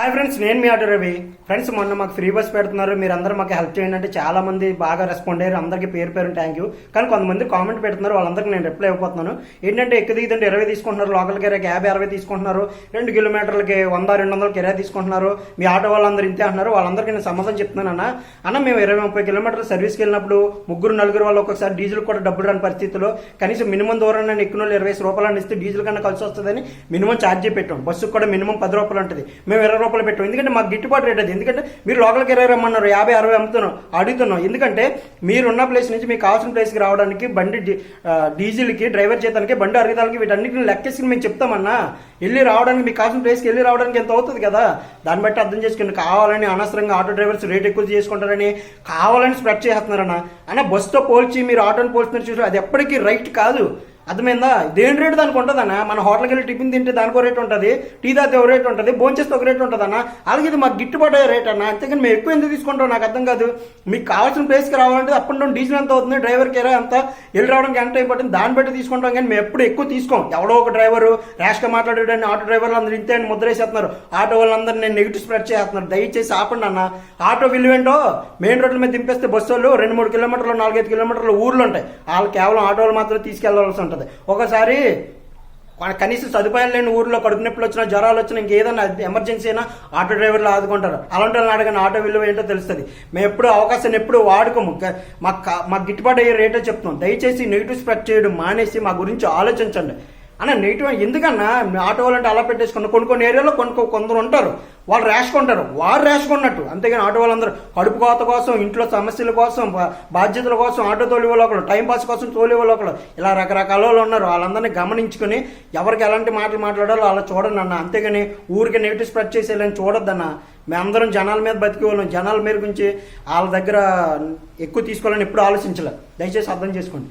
Hi friends నేను మీ auto Ravi. Friends మొన్న మాకు ఫ్రీ బస్ పెడుతున్నారు. మీరు అందరూ మాకు హెల్ప్ చేయండి అంటే చాలా మంది బాగా రెస్పాండ్ అయ్యారు. అందరికీ పేరు పేరు థ్యాంక్ యూ కానీ కొంతమంది కామెంట్ పెడుతున్నారు. వాళ్ళందరికీ నేను రిప్లై అయిపోతున్నాను ఏంటంటే ఎక్కువ దిగుతుంటే ఇరవై తీసుకుంటున్నారు. లోకల్ కిరాయికి యాభై అరవై తీసుకుంటున్నారు. రెండు కిలోమీటర్లకి వంద రెండు వందల కిరాయి తీసుకుంటున్నారు. మీ ఆటో వాళ్ళందరూ ఇంతే అంటున్నారు. వాళ్ళందరికీ నేను సమాధానం చెప్తున్నాను అన్న. అన్న మేము ఇరవై ముప్పై కిలోమీటర్ల సర్వీస్కి వెళ్ళినప్పుడు ముగ్గురు నలుగురు వాళ్ళు ఒక్కొక్కసారి డీజిల్ కూడా డబ్బులు రాని పరిస్థితిలో కనీసం మినిమం దూరం నేను ఎక్కువ వాళ్ళు ఇరవై రూపాయలు అని ఇస్తే డీజిల్ కన్నా కలిసి వస్తుందని మినిమం ఛార్జీ పెట్టాం. బస్సుకు కూడా మినిమం పది రూపాయలు ఉంటుంది మేము ఇరవై రూపాయలు పెట్టాం ఎందుకంటే మాకు గిట్టుబాటు రేట్ అది. ఎందుకంటే మీరు లోకల్కి ఇరవై రమ్మన్నారు యాభై అరవై అమ్ముతున్నాం అడుగుతున్నాం. ఎందుకంటే మీరున్న ప్లేస్ నుంచి మీకు కావాల్సిన ప్లేస్కి రావడానికి బండి డీజిల్కి డ్రైవర్ చేతానికి బండి అరుగుదలకి వీటన్నిటిని లెక్కేసి మేము చెప్తామన్నా. వెళ్ళి రావడానికి మీకు కావాల్సిన ప్లేస్కి వెళ్ళి రావడానికి ఎంత అవుతుంది కదా? దాన్ని బట్టి అర్థం చేసుకుని కావాలని అనవసరంగా ఆటో డ్రైవర్స్ రేట్ ఎక్కువ చేసుకుంటారని కావాలని స్ప్రెడ్ చేస్తున్నారన్న. అన్న బస్సుతో పోల్చి మీరు ఆటోని పోల్చున్నారు చూసి అది ఎప్పటికీ రైట్ కాదు. అర్థమైందా? దేని రేటు దానికి ఉంటుందన్న? మన హోటల్కి వెళ్ళి టిఫిన్ తింటే దానికో రేట్ ఉంటుంది టీ తాగితే ఒక రేట్ ఉంటుంది భోంచేస్తే ఒక రేట్ ఉంటుందన్న? అలాగే ఇది మాకు గిట్టుబాటు అయ్యే రేట్ అన్న? అంతేకాని మేము ఎక్కువ ఎందుకు తీసుకుంటాం? నాకు అర్థం కాదు. మీకు కావాల్సిన ప్లేస్కి రావాలంటే అప్ అండ్ డౌన్ డీజిల్ ఎంత అవుతుంది డ్రైవర్కి ఎలా ఎంత వెళ్ళి రావడానికి ఎంత టైం పడుతుంది దాన్ని బట్టి తీసుకుంటాం. కానీ మేము ఎప్పుడు ఎక్కువ తీసుకోం. ఎవడో ఒక డ్రైవరు ర్యాష్గా మాట్లాడేటండి ఆటో డ్రైవర్లు అందరూ ఇంతే అని ముద్రేసేస్తున్నారు ఆటో వాళ్ళందరూ నేను నెగిటివ్ స్ప్రెడ్ చేస్తున్నారు. దయచేసి ఆపండి అన్న. ఆటో విలువేంటో మెయిన్ రోడ్ల మీద దింపేస్తే బస్సు వాళ్ళు రెండు మూడు కిలోమీటర్లు నాలుగైదు కిలోమీటర్లు ఊర్లు ఉంటాయి. వాళ్ళు కేవలం ఆటోలు మాత్రం తీసుకెళ్ళాల్సి ఉంటుంది. ఒకసారి మన కనీసం సదుపాయాలు లేని ఊర్లో కడుపు నొప్పులు వచ్చినా జ్వరాలు వచ్చినా ఇంకేదైనా ఎమర్జెన్సీ అయినా ఆటో డ్రైవర్లు ఆదుకుంటారు. అలాంటి వాళ్ళని అడగని ఆటో విలువ ఏంటో తెలుస్తుంది. మేము ఎప్పుడు అవకాశాన్ని ఎప్పుడు వాడుకోము. మాకు మాకు గిట్టుబాటు అయ్యే రేటో చెప్తాం దయచేసి నెగిటివ్ స్ప్రెడ్ చేయడం మానేసి మా గురించి ఆలోచించండి. అన్న నెగిటివ్ ఎందుకన్నా? ఆటో వాళ్ళంటే అలా పెట్టేసుకున్న కొన్ని కొన్ని ఏరియాలో కొన్ని కొందరు ఉంటారు. వాళ్ళు ర్యాష్కుంటారు వారు ర్యాష్కున్నట్టు అంతేగాని ఆటో వాళ్ళందరూ కడుపు కోత కోసం ఇంట్లో సమస్యల కోసం బాధ్యతల కోసం ఆటో తోలివలోకలు వాళ్ళు టైం పాస్ కోసం తోలివలోకలు ఇలా రకరకాల వాళ్ళు ఉన్నారు. వాళ్ళందరినీ గమనించుకొని ఎవరికి ఎలాంటి మాటలు మాట్లాడాలో అలా చూడండి అన్న. అంతేగాని ఊరికి నెగిటివ్ స్ప్రెడ్ చేసేయాలని చూడొద్దన్న. మేమందరం జనాల మీద బతికి వాళ్ళం. జనాల మీద గురించి వాళ్ళ దగ్గర ఎక్కువ తీసుకోవాలని ఎప్పుడు ఆలోచించలే. దయచేసి అర్థం చేసుకోండి.